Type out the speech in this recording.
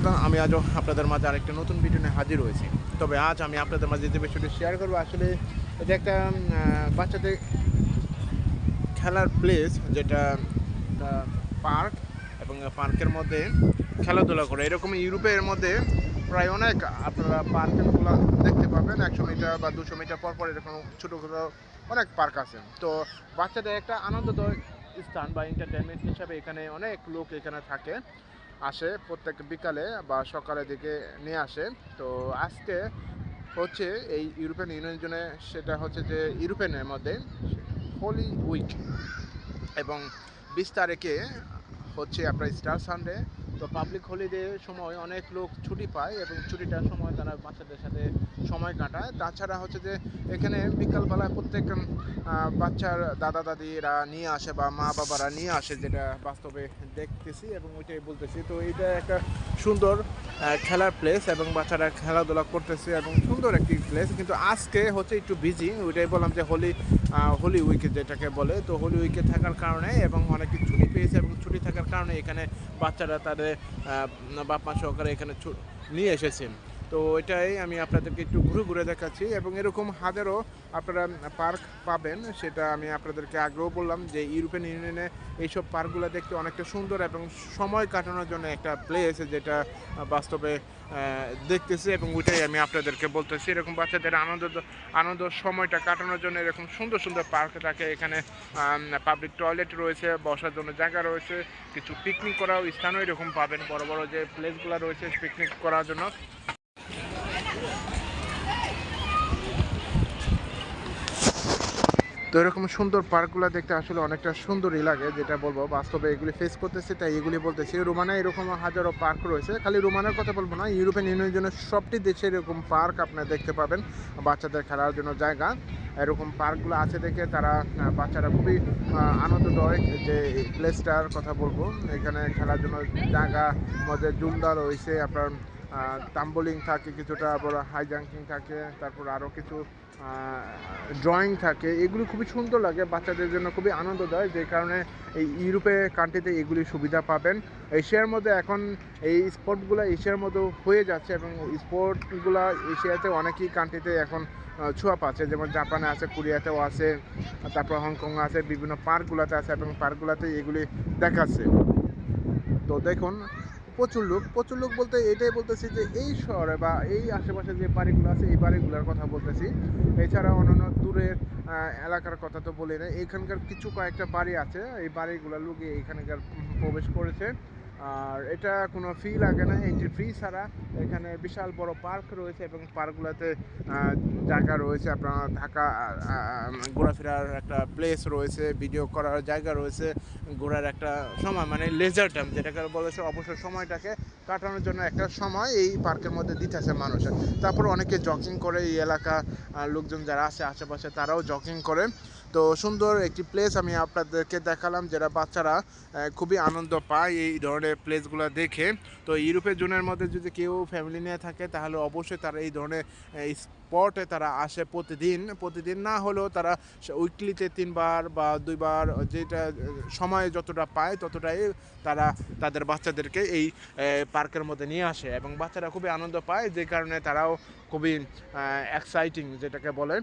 মতো আমি আজও আপনাদের মাঝে আরেকটা নতুন ভিডিও নিয়ে হাজির হয়েছি। তবে আজ আমি আপনাদের মাঝে যে বিষয়টি শেয়ার করব, আসলে এটা একটা বাচ্চাদের খেলার প্লেস যেটা পার্ক এবং পার্কের মধ্যে খেলাধুলা করে। এরকম ইউরোপের মধ্যে প্রায় অনেক আপনারা পার্কগুলো দেখতে পাবেন। একশো মিটার বা দুশো মিটার পর পর এরকম ছোটো ছোটো অনেক পার্ক আছে। তো বাচ্চাদের একটা আনন্দদায়ক স্থান বা এন্টারটেনমেন্ট হিসাবে এখানে অনেক লোক এখানে থাকে। আসে প্রত্যেক বিকালে বা সকালের দিকে নিয়ে আসে। তো আজকে হচ্ছে এই ইউরোপিয়ান ইউনিয়নে সেটা হচ্ছে যে ইউরোপিয়ানের মধ্যে হোলি উইক এবং বিশ তারিখে হচ্ছে আপনার স্টার সানডে তো পাবলিক হলিডে সময় অনেক লোক ছুটি পায় এবং ছুটিটার সময় তারা বাচ্চাদের সাথে সময় কাটায়। তাছাড়া হচ্ছে যে এখানে বিকালবেলায় প্রত্যেক বাচ্চার দাদা দাদিরা নিয়ে আসে বা মা বাবারা নিয়ে আসে যেটা বাস্তবে দেখতেছি এবং ওইটাই বলতেছি। তো এটা একটা সুন্দর খেলার প্লেস এবং বাচ্চারা খেলাধুলা করতেছে এবং সুন্দর একটি প্লেস কিন্তু আজকে হচ্ছে একটু বিজি ওইটাই বললাম যে হোলি হোলি উইকে যেটাকে বলে। তো হোলি উইকে থাকার কারণে এবং অনেকে ছুটি পেয়েছে এবং ছুটি থাকার কারণে এখানে বাচ্চারা তাদের আহ, বাপ মা সহকারে এখানে নিয়ে এসেছেন। তো এটাই আমি আপনাদেরকে একটু ঘুরে ঘুরে দেখাচ্ছি এবং এরকম হাজারও আপনারা পার্ক পাবেন, সেটা আমি আপনাদেরকে আগেও বললাম যে ইউরোপিয়ান ইউনিয়নে এইসব পার্কগুলো দেখতে অনেকটা সুন্দর এবং সময় কাটানোর জন্য একটা প্লেস যেটা বাস্তবে দেখতেছি এবং ওইটাই আমি আপনাদেরকে বলতেছি। এরকম বাচ্চাদের আনন্দ আনন্দ সময়টা কাটানোর জন্য এরকম সুন্দর সুন্দর পার্ক থাকে। এখানে পাবলিক টয়লেট রয়েছে, বসার জন্য জায়গা রয়েছে, কিছু পিকনিক করাও স্থানও এরকম পাবেন। বড় বড় যে প্লেসগুলো রয়েছে পিকনিক করার জন্য। তো এরকম সুন্দর পার্কগুলো দেখতে আসলে অনেকটা সুন্দরই লাগে, যেটা বলব। বাস্তবে এগুলি ফেস করতেছে, তাই এগুলি বলতেছি। রোমানে এরকম হাজারো পার্ক রয়েছে। খালি রোমানের কথা বলব না, ইউরোপিয়ান ইউনিয়নের জন্য সবটি দেশে এরকম পার্ক আপনারা দেখতে পাবেন, বাচ্চাদের খেলার জন্য জায়গা। এরকম পার্কগুলো আছে দেখে তারা বাচ্চারা খুবই আনন্দদায়ক যে প্লেসটার কথা বলব। এখানে খেলার জন্য জায়গা, মধ্যে জুমদা রয়েছে, আপনার তাম্বলিং থাকে কিছুটা আবার হাই জাম্পিং থাকে তারপর আরও কিছু ড্রয়িং থাকে এগুলো খুবই সুন্দর লাগে বাচ্চাদের জন্য খুবই আনন্দদায়ক যে কারণে এই ইউরোপে কান্ট্রিতে এগুলি সুবিধা পাবেন। এশিয়ার মধ্যে এখন এই স্পোর্টগুলো এশিয়ার মধ্যে হয়ে যাচ্ছে এবং স্পোর্টগুলো এশিয়াতে অনেকই কান্ট্রিতে এখন আহ, ছোঁয়া পাচ্ছে যেমন জাপানে আছে কোরিয়াতেও আছে তারপর হংকং আছে বিভিন্ন পার্কগুলোতে আছে এবং পার্কগুলোতে এগুলি দেখাচ্ছে। তো দেখুন প্রচুর লোক প্রচুর লোক বলতে এটাই বলতেছি যে এই শহরে বা এই আশেপাশে যে বাড়িগুলো আছে, এই বাড়িগুলোর কথা বলতেছি। এছাড়া অন্যান্য দূরের এলাকার কথা তো বলি না। এখানকার কিছু কয়েকটা বাড়ি আছে। এই বাড়িগুলো লোকে এখানকার প্রবেশ করেছে। আর এটা কোনো ফি লাগে না এন্ট্রি ফ্রি ছাড়া। এখানে বিশাল বড় পার্ক রয়েছে এবং পার্কগুলোতে জায়গা রয়েছে। আপনার থাকা ঘোরাফেরার একটা প্লেস রয়েছে ভিডিও করার জায়গা রয়েছে, ঘোরার একটা সময় মানে লেজার টাইম যেটাকে বলেছে অবসর সময়টাকে কাটানোর জন্য একটা সময় এই পার্কের মধ্যে দিতেছে মানুষের তারপর অনেকে জগিং করে, এই এলাকা লোকজন যারা আছে, আশেপাশে তারাও জগিং করে। তো সুন্দর একটি প্লেস আমি আপনাদেরকে দেখালাম যেটা বাচ্চারা খুবই আনন্দ পায় এই ধরনের প্লেসগুলো দেখে। তো ইউরোপের জোনের মধ্যে যদি কেউ ফ্যামিলি নিয়ে থাকে, তাহলে অবশ্যই তারা এই ধরনের স্পটে তারা আসে প্রতিদিন। প্রতিদিন না হলেও তারা উইকলিতে তিনবার বা দুইবার যেটা সময় যতটা পায় ততটাই তারা তাদের বাচ্চাদেরকে এই পার্কের মধ্যে নিয়ে আসে এবং বাচ্চারা খুবই আনন্দ পায়। যে কারণে তারাও খুবই এক্সাইটিং যেটাকে বলে।